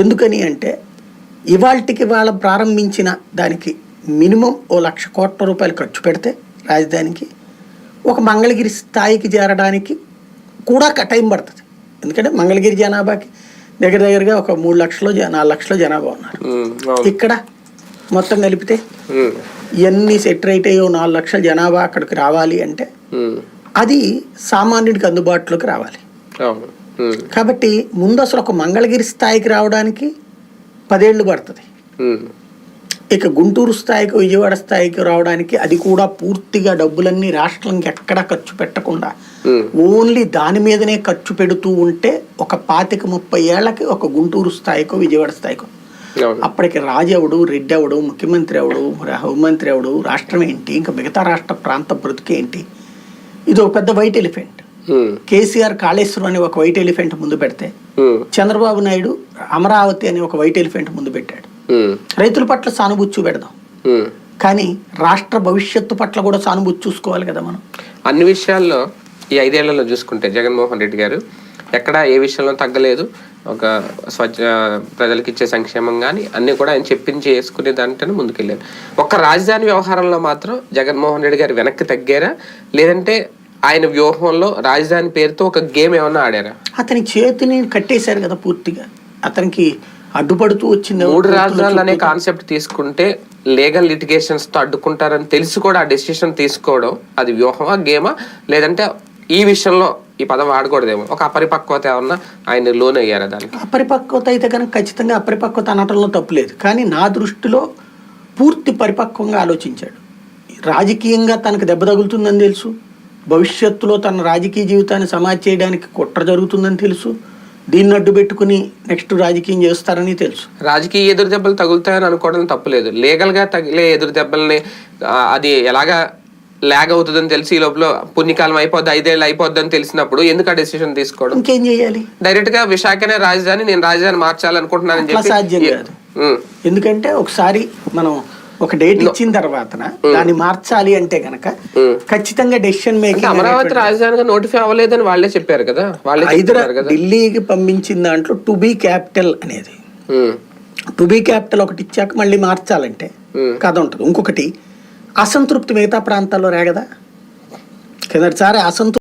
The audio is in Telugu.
ఎందుకని అంటే ఇవాళకి వాళ్ళ ప్రారంభించిన దానికి మినిమం ఓ లక్ష కోట్ల రూపాయలు ఖర్చు పెడితే రాజధానికి ఒక మంగళగిరి స్థాయికి చేరడానికి కూడా టైం పడుతుంది. ఎందుకంటే మంగళగిరి జనాభాకి దగ్గర దగ్గరగా ఒక మూడు లక్షలు నాలుగు లక్షల జనాభా ఉన్నారు. ఇక్కడ మొత్తం కలిపితే ఇవన్నీ సెటరేట్ అయ్యో నాలుగు లక్షల జనాభా అక్కడికి రావాలి అంటే అది సామాన్యుడికి అందుబాటులోకి రావాలి. కాబట్టి ముందు అసలు ఒక మంగళగిరి స్థాయికి రావడానికి పదేళ్ళు పడుతుంది. ఇక గుంటూరు స్థాయికి విజయవాడ స్థాయికి రావడానికి అది కూడా పూర్తిగా డబ్బులన్నీ రాష్ట్రానికి ఎక్కడా ఖర్చు పెట్టకుండా ఓన్లీ దాని మీదనే ఖర్చు పెడుతూ ఉంటే ఒక పాతిక ముప్పై ఏళ్ళకి ఒక గుంటూరు స్థాయికో విజయవాడ స్థాయికో. అప్పటికి రాజు ఎవడు రెడ్డి ఎవడు ముఖ్యమంత్రి ఎవడు హోంమంత్రి ఎవడు రాష్ట్రం ఏంటి ఇంకా మిగతా రాష్ట్ర ప్రాంత బ్రతుకు ఏంటి? ఇది ఒక పెద్ద వైట్ ఎలిఫెంట్. కేసీఆర్ కాళేశ్వరం అని ఒక వైట్ ఎలిఫెంట్ ముందు పెడితే చంద్రబాబు నాయుడు అమరావతి అని ఒక వైట్ ఎలిఫెంట్ ముందు పెట్టాడు. రైతుల పట్ల సానుభూతి చూపెడదాం. కానీ రాష్ట్ర భవిష్యత్తు పట్ల కూడా సానుభూతి చూసుకోవాలి కదా మనం. అన్ని విషయాల్లో ఈ ఐదేళ్ళలో చూసుకుంటే జగన్మోహన్ రెడ్డి గారు ఎక్కడ ఏ విషయంలో తగ్గలేదు. ఒక స్వచ్ఛ ప్రజలకు ఇచ్చే సంక్షేమం కానీ అన్ని కూడా ఆయన చెప్పించి చేసుకునే దాంట్లోనే ముందుకెళ్ళారు. ఒక్క రాజధాని వ్యవహారంలో మాత్రం జగన్మోహన్ రెడ్డి గారు వెనక్కి తగ్గారా? లేదంటే ఆయన వ్యూహంలో రాజధాని పేరుతో ఒక గేమ్ ఏమన్నా ఆడారా? అతని చేతిని కట్టేశారు కదా పూర్తిగా. అతనికి అడ్డుపడుతూ వచ్చింది? మూడు రాజధానులు అనే కాన్సెప్ట్ తీసుకుంటే లీగల్ లిటిగేషన్స్తో అడ్డుకుంటారని తెలిసి కూడా ఆ డెసిషన్ తీసుకోవడం అది వ్యూహమా గేమా? లేదంటే ఈ విషయంలో ఈ పదం వాడకూడదేమో? ఒక అపరిపక్వత ఏమన్నా ఆయన లోన్ అయ్యారా దానికి? అపరిపక్వత అయితే కనుక ఖచ్చితంగా అపరిపక్వత అనటంలో తప్పులేదు కానీ నా దృష్టిలో పూర్తి పరిపక్వంగా ఆలోచించాడు. రాజకీయంగా తనకు దెబ్బ తగులుతుందని తెలుసు. భవిష్యత్తులో తన రాజకీయ జీవితాన్ని సమాజ్ చేయడానికి కుట్ర జరుగుతుందని తెలుసు. దీన్ని అడ్డు పెట్టుకుని నెక్స్ట్ రాజకీయం చేస్తారని తెలుసు. రాజకీయ ఎదురు దెబ్బలు తగులుతాయని అనుకోవడం తప్పులేదు లీగల్గా తగిలే ఎదురు దెబ్బల్ని అది ఎలాగా లాగ్ అవుతుందని తెలిసి ఈ లోపల పుణ్యకాలం అయిపోద్ది ఐదేళ్ళు అయిపోద్ది అని తెలిసినప్పుడు ఎందుకు ఆ డెసిషన్ తీసుకోవడం? ఇంకేం చేయాలి? డైరెక్ట్గా విశాఖనే రాజధాని నేను రాజధాని ఉమ్, ఎందుకంటే ఒకసారి మనం ఒక డేట్ ఇచ్చిన తర్వాత దాన్ని మార్చాలి అంటే గనక. ఖచ్చితంగా డెసిషన్ మేకింగ్ అమరావతి రాజధానిగా నోటిఫై అవ్వలేదని వాళ్ళే చెప్పారు కదా? వాళ్ళే హైదరా చెప్తున్నారు కదా? ఢిల్లీకి పంపించిన దాంట్లో టు బీ క్యాపిటల్ అనేది. టు బీ క్యాపిటల్ ఒకటి ఇచ్చాక మళ్ళీ మార్చాలంటే. కథ ఉంటుంది. ఇంకొకటి అసంతృప్తి మిగతా ప్రాంతాల్లో రేగదా? కిందటిసారి అసంతృప్తి